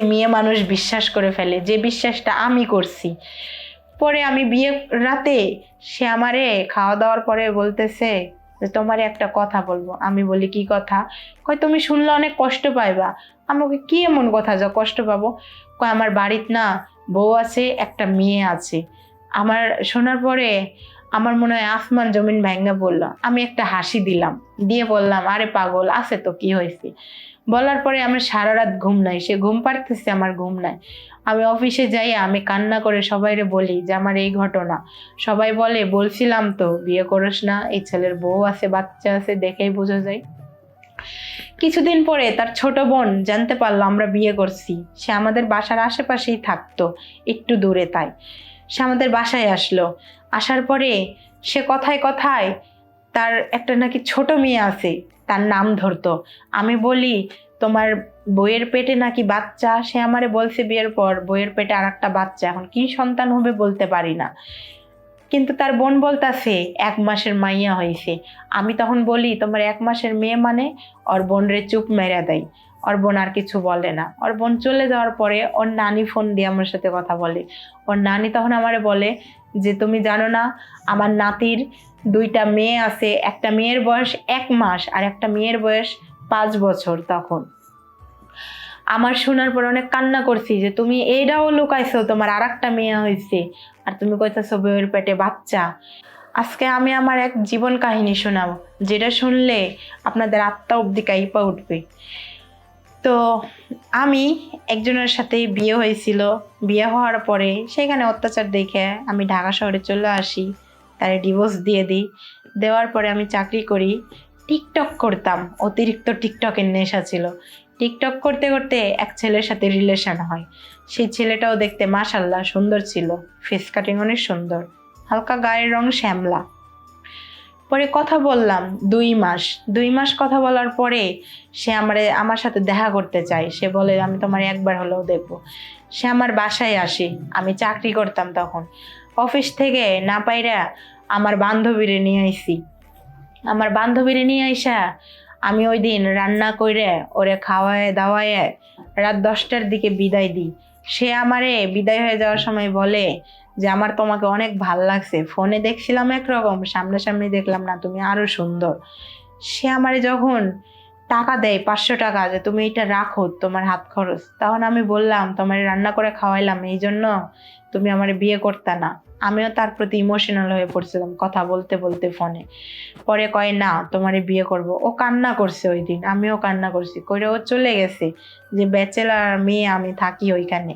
মেয়ে মানুষ বিশ্বাস করে ফেলে যে বিশ্বাসটা আমি করছি। পরে আমি বিয়ে রাতে সে আমারে খাওয়া দাওয়ার পরে বলতেছে যে, তোমারে একটা কথা বলব। আমি বলি, কি কথা? কয়, তুমি শুনলে অনেক কষ্ট পাইবা। আমাকে কি এমন কথা যা কষ্ট পাবো? কয়, আমার বাড়িত না বউ আছে, একটা মেয়ে আছে। আমার শোনার পরে আমার মনে হয় আসমান জমিন ভেঙ্গা বলল, আমি একটা হাসি দিলাম। দিয়ে বললাম, আরে পাগল, আছে তো, কি হয়েছে? বলার পরে আমার সারা রাত ঘুম নাই, সে ঘুম পাড়তেছে, আমার ঘুম নাই। আমি অফিসে যাই আমি কান্না করে সবাইরে বলি যে, আমার এই ঘটনা। সবাই বলে, বলছিলাম তো, বিয়ে করিস না, এই ছেলের বউ আছে, বাচ্চা আছে, দেখেই বোঝা যায়। কিছুদিন পরে তার ছোট বোন জানতে পারল, আমরা বিয়ে করছি। সে আমাদের বাসার আশেপাশেই থাকতো, একটু দূরে তাই। সে আমাদের বাসায় আসলো। আসার পরে সে কথায় কথায় তার একটা নাকি ছোট মেয়ে আছে, তার নাম ধরতো। আমি বলি, তোমার বইয়ের পেটে নাকি বাচ্চা? সে আমারে বলছে বিয়ের পর, বইয়ের পেটে আর একটা বাচ্চা, এখন কি সন্তান হবে বলতে পারি না। কিন্তু তার বোন বলতাছে, এক মাসের মাইয়া হয়েছে আমি তখন বলি, তোমার এক মাসের মেয়ে মানে? ওর বোন রে চুপ মেরা দেয়। ওর বোন আর কিছু বলে না। ওর বোন চলে যাওয়ার পরে ওর নানি ফোন দিয়ে আমার সাথে কথা বলে। ওর নানি তখন আমারে বলে যে, তুমি জানো না, আমার নাতির দুইটা মেয়ে আছে, একটা মেয়ের বয়স এক মাস আর একটা মেয়ের বয়স পাঁচ বছর তখন। আমার শোনার পর অনেক কান্না করছি যে, তুমি এইটাও লুকাইছো, তোমার আর একটা মেয়ে হয়েছে আর তুমি কইতেছো বউয়ের পেটে বাচ্চা। আজকে আমি আমার এক জীবন কাহিনী শোনাবো, যেটা শুনলে আপনাদের আত্মা অব্দি কাইপা উঠবে। তো আমি একজনের সাথে বিয়ে হয়েছিল। বিয়ে হওয়ার পরে সেখানে অত্যাচার দেখে আমি ঢাকা শহরে চলে আসি, তারে ডিভোর্স দিয়ে দিই। দেওয়ার পরে আমি চাকরি করি, টিকটক করতাম, অতিরিক্ত টিকটকের নেশা ছিল। টিকটক করতে করতে এক ছেলের সাথে রিলেশন হয়। সেই ছেলেটাও দেখতে মাশাল্লাহ সুন্দর ছিল ফেস কাটিং অনেক সুন্দর, হালকা গায়ের রং শ্যামলা। পরে কথা বললাম, দুই মাস। দুই মাস কথা বলার পরে সে আমারে, আমার সাথে দেখা করতে চায়। সে বলে, আমি তোমার একবার হলেও দেখব। সে আমার বাসায় আসে, আমি চাকরি করতাম তখন। অফিস থেকে না পাইরা আমার বান্ধবীরে নিয়ে আইসি আমার বান্ধবীরে নিয়ে আইসা আমি ওই দিন রান্না করে ওরে খাওয়ায় দাওয়ায় রাত দশটার দিকে বিদায় দিই। সে আমারে বিদায় হয়ে যাওয়ার সময় বলে যে আমার তোমাকে অনেক ভালো লাগছে। ফোনে দেখছিলাম একরকম, সামনাসামনি দেখলাম না, তুমি আরও সুন্দর। সে আমারে যখন টাকা দেয় পাঁচশো টাকা যে তুমি এটা রাখো, তোমার হাত খরচ, তখন আমি বললাম, তোমার রান্না করে খাওয়াইলাম, এই জন্য তুমি আমার বিয়ে করতে না। আমিও তার প্রতি ইমোশনাল হয়ে পড়ছিলাম কথা বলতে বলতে ফোনে। পরে কয়, না, তোমারে বিয়ে করব। ও কান্না করছে ওই দিন, আমিও কান্না করছি। করে ও চলে গেছে, যে ব্যাচেলার মেয়ে আমি থাকি ওইখানে।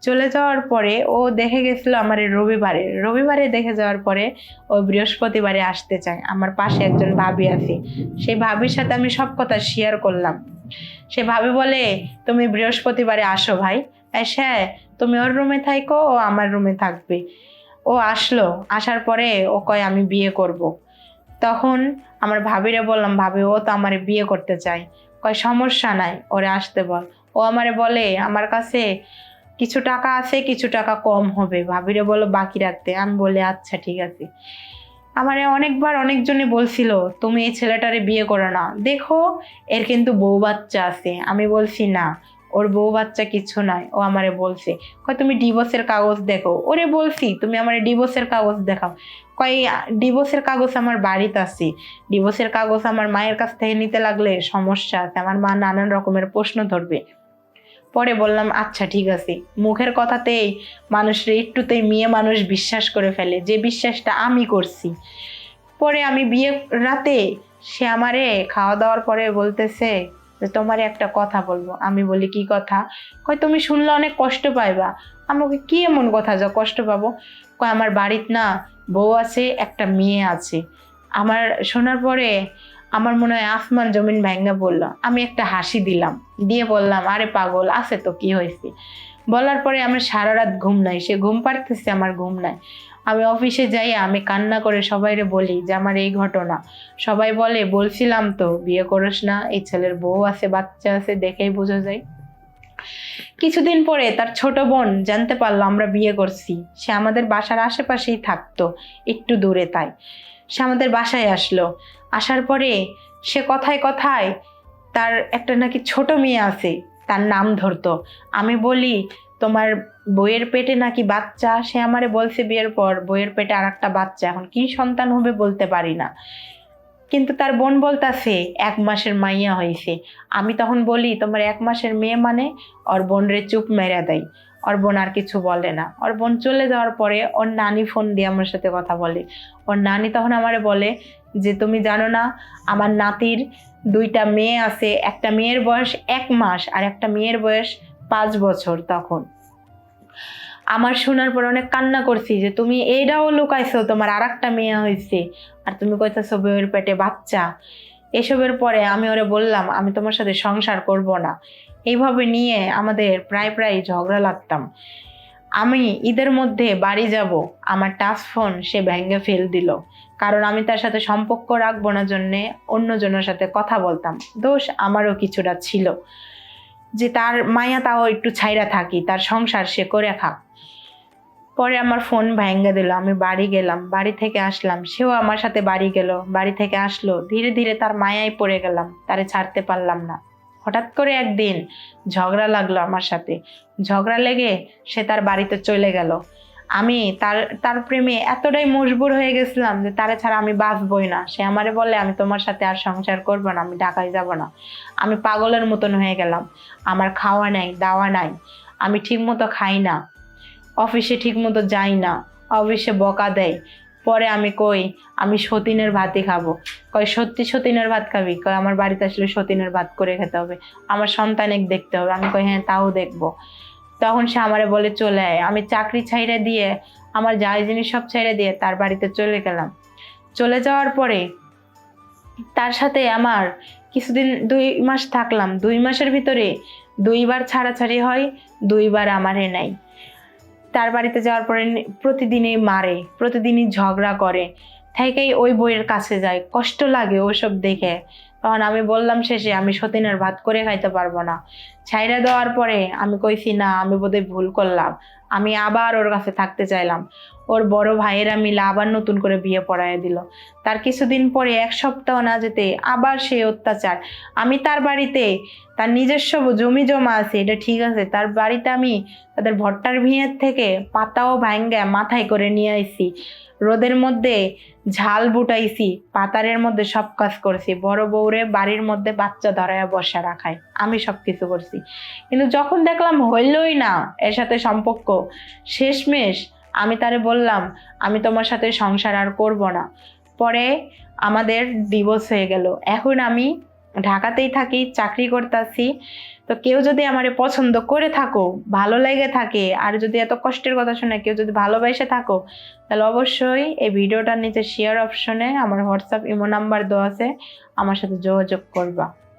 চলে যাওয়ার পরে ও দেখে গেছিল আমার রবিবারে। রবিবারে দেখে যাওয়ার পরে ও বৃহস্পতিবারে আসতে চায়। আমার পাশে একজন ভাবি আছে। সেই ভাবির সাথে আমি সব কথা শেয়ার করলাম। সে ভাবি বলে, তুমি বৃহস্পতিবারে আসো ভাই। এসে তুমি ওর রুমে থাকো ও আমার রুমে থাকবে। ও আসলো। আসার পরে ও কয়, আমি বিয়ে করব। তখন আমার ভাবিরে বললাম, ভাবি, ও তো আমার বিয়ে করতে চায়। কয়, সমস্যা নাই, ওরে আসতে বল। ও আমারে বলে, আমার কাছে কিছু টাকা আছে, কিছু টাকা কম হবে। ভাবিরে বলো, বাকি রাখতে। আমি বলে আচ্ছা ঠিক আছে। আমারে অনেকবার অনেকজনে বলছিল, তুমি এই ছেলেটারে বিয়ে করো না। দেখো, এর কিন্তু বউ বাচ্চা আছে। আমি বলছি, না, ওর বউ বাচ্চা কিছু নাই। ও আমারে বলছে, কয়, তুমি ডিভোর্সের কাগজ দেখো। ওরে বলছি, তুমি আমার ডিভোর্সের কাগজ দেখাও। কয়, ডিভোর্সের কাগজ আমার বাড়িতে আছে। ডিভোর্সের কাগজ আমার মায়ের কাছ থেকে নিতে লাগলে সমস্যা আছে। আমার মা নানান রকমের প্রশ্ন ধরবে। পরে বললাম আচ্ছা ঠিক আছে। মুখের কথাতেই মানুষের একটুতেই মেয়ে মানুষ বিশ্বাস করে ফেলে, যে বিশ্বাসটা আমি করছি। পরে আমি বিয়ে, রাতে সে আমারে খাওয়া দাওয়ার পরে বলতেছে যে, তোমারে একটা কথা বলব। আমি বলি, কি কথা? কয়, তুমি শুনলে অনেক কষ্ট পাইবা। আমাকে কি এমন কথা যা কষ্ট পাবো? কয়, আমার বাড়িত না বউ আছে, একটা মেয়ে আছে। আমার শোনার পরে আমার মনে হয় আসমান জমিন ভেঙ্গা বলল। আমি একটা হাসি দিলাম। দিয়ে বললাম, আরে পাগল, আছে তো, কি হয়েছে? বলার পরে আমার সারা রাত ঘুম নাই। সে ঘুম পারতেছে আমার ঘুম নাই। আমি অফিসে যাই আমি কান্না করে সবাইরে বলি যে, আমার এই ঘটনা। সবাই বলে, বলছিলাম তো, বিয়ে করিস না, এই ছেলের বউ আছে, বাচ্চা আছে, দেখেই বোঝা যায়। কিছুদিন পরে তার ছোট বোন জানতে পারল আমরা বিয়ে করছি। সে আমাদের বাসার আশেপাশেই থাকতো, একটু দূরে তাই। সে আমাদের বাসায় আসলো। আসার পরে সে কথায় কথায় তার একটা নাকি ছোট মেয়ে আছে, তার নাম ধরতো। আমি বলি, তোমার বইয়ের পেটে নাকি বাচ্চা? সে আমারে বলছে বিয়ের পর, বইয়ের পেটে আর একটা বাচ্চা, এখন কি সন্তান হবে বলতে পারি না। কিন্তু তার বোন বলতাছে, এক মাসের মাইয়া হয়েছে আমি তখন বলি, তোমার এক মাসের মেয়ে মানে? ওর বোন রে চুপ মেরা দেয়। ওর বোন আর কিছু বলে না। ওর বোন চলে যাওয়ার পরে ওর নানি ফোন দিয়ে আমার সাথে কথা বলে। ওর নানি তখন আমারে বলে যে, তুমি জানো না, আমার নাতির দুইটা মেয়ে আছে, একটা মেয়ের বয়স এক মাস আর একটা মেয়ের বয়স পাঁচ বছর তখন। আমার শোনার পর অনেক কান্না করছি যে, তুমি এইটাও লুকাইছো, তোমার আর একটা মেয়ে হয়েছে আর তুমি কইতেছো, বউয়ের পেটে বাচ্চা। এসবের পরে আমি ওরে বললাম, আমি তোমার সাথে সংসার করব না। এইভাবে নিয়ে আমাদের প্রায় প্রায় ঝগড়া লাগতাম। আমি ঈদের মধ্যে বাড়ি যাব, আমার টাচ ফোন সে ভেঙে ফেল দিল। কারণ আমি তার সাথে সম্পর্ক রাখব না জন্যে অন্যজনের সাথে কথা বলতাম। দোষ আমারও কিছুটা ছিল। যে তার মায়া তাও একটু ছাইরা থাকি, তার সংসার সে করে খাক। পরে আমার ফোন ভেঙে দিল, আমি বাড়ি গেলাম, বাড়ি থেকে আসলাম, সেও আমার সাথে বাড়ি গেল, বাড়ি থেকে আসলো, ধীরে ধীরে তার মায়ায় পড়ে গেলাম, তারে ছাড়তে পারলাম না। হঠাৎ করে একদিন ঝগড়া লাগল আমার সাথে, ঝগড়া লেগে সে তার বাড়িতে চলে গেল। আমি তার তার প্রেমে এতটাই মজবুর হয়ে গেছিলাম যে তারে ছাড়া আমি বাঁচবই না। সে আমারে বলে, আমি তোমার সাথে আর সংসার করব না, আমি ঢাকায় যাব না। আমি পাগলের মতন হয়ে গেলাম, আমার খাওয়া নাই, দাওয়া নাই, আমি ঠিক মতো খাই না। অফিসে ঠিক মতো যাই না, অফিসে বকা দেয়। পরে আমি কই, আমি সতীনের ভাতই খাব। কয় সত্যি সতীনের ভাত খাবি? কয় আমার বাড়িতে আসলে সতীনের ভাত করে খেতে হবে। আমার সন্তানেক দেখতে হবে। আমি কই হ্যাঁ তাও দেখব। তখন সে আমারে বলে, চলে আয়। আমি চাকরি ছাইড়ে দিয়ে, আমার যাই জিনিস সব ছেড়ে দিয়ে তার বাড়িতে চলে গেলাম। চলে যাওয়ার পরে তার সাথে আমার কিছুদিন, দুই মাস থাকলাম। দুই মাসের ভিতরে দুইবার ছাড়াছাড়ি হয়, দুইবার আমারে নাই তার বাড়িতে যাওয়ার পরে প্রতিদিনই মারে, প্রতিদিনই ঝগড়া করে। থেকেই ওই বইয়ের কাছে যায়, কষ্ট লাগে ওসব দেখে। তখন আমি বললাম শেষে, আমি সতীনের ভাত করে খাইতে পারব না। ছাইরা দেওয়ার পরে আমি কইছি, না, আমি বোধহয় ভুল করলাম। আমি আবার ওর কাছে থাকতে চাইলাম। ওর বড় ভাইয়েরা মিলে আবার নতুন করে বিয়ে পড়ায় দিল। তার কিছুদিন পরে এক সপ্তাহ না যেতে আবার সেই অত্যাচার। আমি তার বাড়িতে তার নিজস্ব জমি জমা আছে, এটা ঠিক আছে। তার বাড়িতে আমি তাদের ভট্টার ভিঁয়ের থেকে পাতাও ভাঙ্গা মাথায় করে নিয়ে আইছি। রোদের মধ্যে ঝাল বুটাইছি, পাতারের মধ্যে সব কাজ করছি। বড় বউরে বাড়ির মধ্যে বাচ্চা ধরায় বসা রাখায়। আমি সব কিছু করছি। কিন্তু যখন দেখলাম হইলই না এর সাথে সম্পর্ক, শেষমেশ আমি তারে বললাম, আমি তোমার সাথে সংসার আর করব না। পরে আমাদের ডিভোর্স হয়ে গেল। এখন আমি ঢাকাতেই থাকি, চাকরি করতেছি। তো কেউ যদি আমারে পছন্দ করে থাকো, ভালো লেগে থাকে, আর যদি এত কষ্টের কথা শুনে, কেউ যদি ভালোবাসে থাকো, তাহলে অবশ্যই এই ভিডিওটার নিচে শেয়ার অপশনে আমার হোয়াটসঅ্যাপ ইমো নাম্বার দেওয়া আছে, আমার সাথে যোগাযোগ করবা।